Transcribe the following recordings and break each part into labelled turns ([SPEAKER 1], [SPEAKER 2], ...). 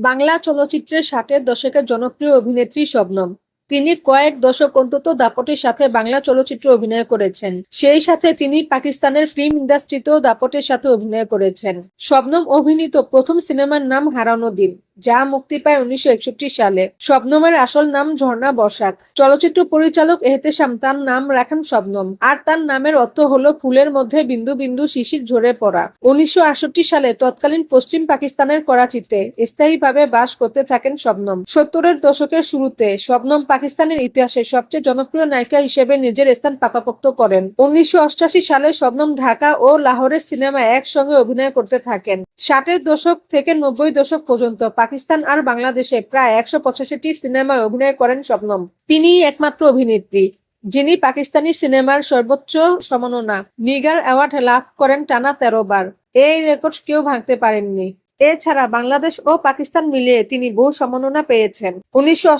[SPEAKER 1] বাংলা চলচ্চিত্রের ষাটের দশকের জনপ্রিয় অভিনেত্রী শবনম। তিনি কয়েক দশক অন্তত দাপটের সাথে বাংলা চলচ্চিত্রে অভিনয় করেছেন। সেই সাথে তিনি পাকিস্তানের ফিল্ম ইন্ডাস্ট্রিতেও দাপটের সাথে অভিনয় করেছেন। শবনম অভিনীত প্রথম সিনেমার নাম হারানো দিন, যা মুক্তি পায় উনিশশো একষট্টি সালে। শবনমের আসল নাম ঝর্ণা বসাক চলচ্চিত্র পরিচালক এহতেশাম, তার নাম রাখেন শবনম আর তার নামের অর্থ হলো ফুলের মধ্যে বিন্দু বিন্দু শিশির ঝরে পড়া। উনিশশো আটষট্টি সালে তৎকালীন পশ্চিম পাকিস্তানের করাচিতে স্থায়ীভাবে বাস করতে থাকেন শবনম সত্তরের দশকের শুরুতে শবনম পাকিস্তানের ইতিহাসে সবচেয়ে জনপ্রিয় নায়িকা হিসেবে নিজের স্থান পাকাপোক্ত করেন। উনিশশো সালে শবনম ঢাকা ও লাহোরের সিনেমায় একসঙ্গে অভিনয় করতে থাকেন। ষাটের দশক থেকে নব্বই দশক পর্যন্ত পাকিস্তান আর বাংলাদেশে প্রায় একশো পঁচাশিটি সিনেমায় অভিনয় করেন শবনম। তিনিই একমাত্র অভিনেত্রী, যিনি পাকিস্তানি সিনেমার সর্বোচ্চ সম্মাননা নিগার অ্যাওয়ার্ড লাভ করেন টানা তেরো বার। এই রেকর্ড কেউ ভাঙতে পারেননি। এছাড়া বাংলাদেশ ও পাকিস্তান মিলিয়ে তিনি বহু সম্মাননা পেয়েছেন। উনিশশো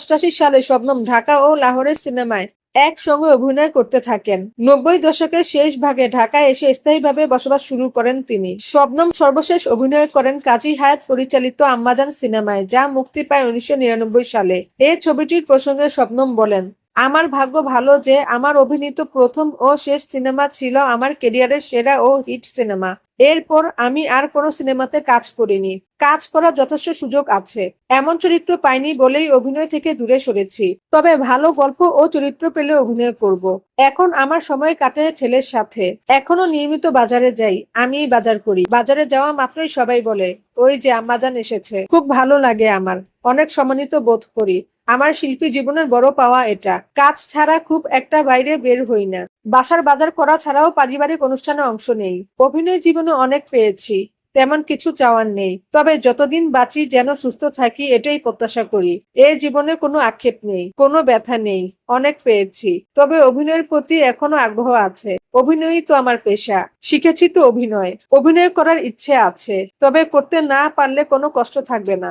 [SPEAKER 1] সালে শবনম ঢাকা ও লাহোরের সিনেমায় একসঙ্গে অভিনয় করতে থাকেন। নব্বই দশকের শেষ ভাগে ঢাকায় এসে স্থায়ীভাবে বসবাস শুরু করেন তিনি। শবনম সর্বশেষ অভিনয় করেন কাজী হায়াত পরিচালিত আম্মাজান সিনেমায়, যা মুক্তি পায় উনিশশো নিরানব্বই সালে। এই ছবিটির প্রসঙ্গে শবনম বলেন আমার ভাগ্য ভালো যে আমার অভিনীত প্রথম ও শেষ সিনেমা ছিল আমার কেরিয়ারের সেরা ও হিট সিনেমা। এরপর আমি আর কোনো সিনেমাতে কাজ করিনি। কাজ করার যথেষ্ট সুযোগ আছে। এমন চরিত্র পাইনি বলেই অভিনয় থেকে দূরে সরেছি। তবে ভালো গল্প ও চরিত্র পেলে অভিনয় করব। এখন আমার সময় কাটে ছেলের সাথে। এখনও নিয়মিত বাজারে যাই। আমি বাজার করি। বাজারে যাওয়া মাত্রই সবাই বলে, ওই যে আম্মাজান এসেছে। খুব ভালো লাগে আমার। অনেক সম্মানিত বোধ করি। আমার শিল্পী জীবনের বড় পাওয়া এটা। কাজ ছাড়া খুব একটা বাইরে বের হই না। বাসার বাজার করা ছাড়াও পারিবারিক অনুষ্ঠানে অংশ নেই। অভিনয় জীবনে অনেক পেয়েছি, তেমন কিছু চাওয়ার নেই। তবে যতদিন বাঁচি, যেন সুস্থ থাকি, এটাই প্রত্যাশা করি। এ জীবনে কোনো আক্ষেপ নেই, কোনো ব্যথা নেই, অনেক পেয়েছি। তবে অভিনয়ের প্রতি এখনও আগ্রহ আছে। অভিনয়ই তো আমার পেশা। শিখেছি তো অভিনয়। অভিনয় করার ইচ্ছে আছে। তবে করতে না পারলে কোনো কষ্ট থাকবে না।